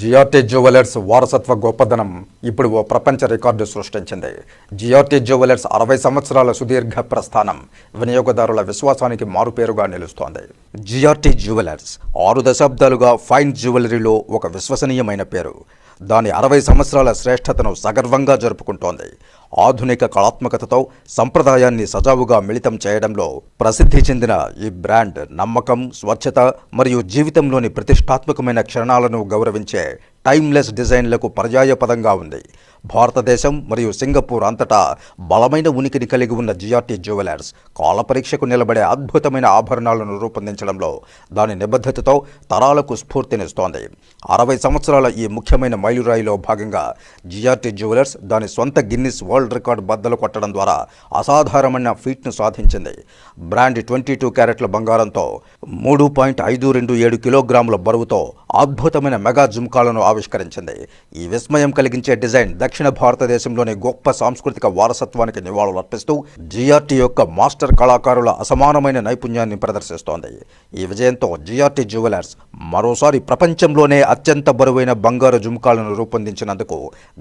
GRT jewellers వారసత్వ గొప్పదనం ఇప్పుడు ఓ ప్రపంచ రికార్డు సృష్టించింది. జిఆర్టీ జ్యువెలర్స్ అరవై సంవత్సరాల సుదీర్ఘ ప్రస్థానం వినియోగదారుల విశ్వాసానికి మారుపేరుగా నిలుస్తోంది. జిఆర్టీ జ్యువెలర్స్ ఆరు దశాబ్దాలుగా ఫైన్ జ్యువెలరీలో ఒక విశ్వసనీయమైన పేరు. దాని అరవై సంవత్సరాల శ్రేష్టతను సగర్వంగా జరుపుకుంటోంది. ఆధునిక కళాత్మకతతో సంప్రదాయాన్ని సజావుగా మిళితం చేయడంలో ప్రసిద్ధి చెందిన ఈ బ్రాండ్ నమ్మకం స్వచ్ఛత మరియు జీవితంలోని ప్రతిష్టాత్మకమైన క్షణాలను గౌరవించే టైమ్లెస్ డిజైన్లకు పర్యాయపదంగా ఉంది. భారతదేశం మరియు సింగపూర్ అంతటా బలమైన ఉనికిని కలిగి ఉన్న జిఆర్టీ జ్యువెలర్స్ కాల పరీక్షకు నిలబడే అద్భుతమైన ఆభరణాలను రూపొందించడంలో దాని నిబద్ధతతో తరాలకు స్ఫూర్తినిస్తోంది. అరవై సంవత్సరాల ఈ ముఖ్యమైన మైలురాయిలో భాగంగా జిఆర్టీ జ్యువెలర్స్ దాని సొంత గిన్నిస్ వరల్డ్ రికార్డ్ బద్దలు కొట్టడం ద్వారా అసాధారణమైన ఫీట్ను సాధించింది. బ్రాండ్ ట్వంటీ టూ క్యారెట్ల బంగారంతో మూడు పాయింట్ ఐదు రెండు ఏడు కిలోగ్రాముల బరువుతో అద్భుతమైన మెగా జుమ్కాలను ఆవిష్కరించింది. ఈ విస్మయం కలిగించే డిజైన్ దక్షిణ భారతదేశంలోని గొప్ప సాంస్కృతిక వారసత్వానికి నివాళులర్పిస్తూ జిఆర్టీ యొక్క మాస్టర్ కళాకారుల అసమానమైన నైపుణ్యాన్ని ప్రదర్శిస్తోంది. ఈ విజయంతో జిఆర్టీ జ్యువెలర్స్ మరోసారి ప్రపంచంలోనే అత్యంత బరువైన బంగారు జుమ్కాలను రూపొందించినందుకు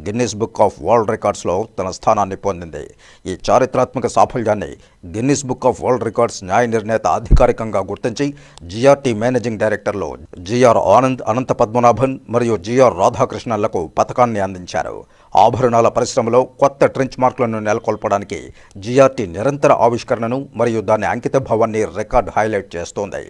గిన్నిస్ బుక్ ఆఫ్ వరల్డ్ రికార్డ్స్లో తన స్థానాన్ని పొందింది. ఈ చారిత్రాత్మక సాఫల్యాన్ని Guinness book of world records న్యాయ నిర్ణేత అధికారికంగా గుర్తించి జిఆర్టీ మేనేజింగ్ డైరెక్టర్లు జిఆర్ ఆనంద్ అనంత పద్మనాభన్ మరియు జిఆర్ రాధాకృష్ణన్లకు పథకాన్ని అందించారు. ఆభరణాల పరిశ్రమలో కొత్త ట్రెంచ్ మార్కులను నెలకొల్పడానికి జిఆర్టీ నిరంతర ఆవిష్కరణను మరియు దాని అంకిత భావాన్ని రికార్డ్ హైలైట్ చేస్తోంది.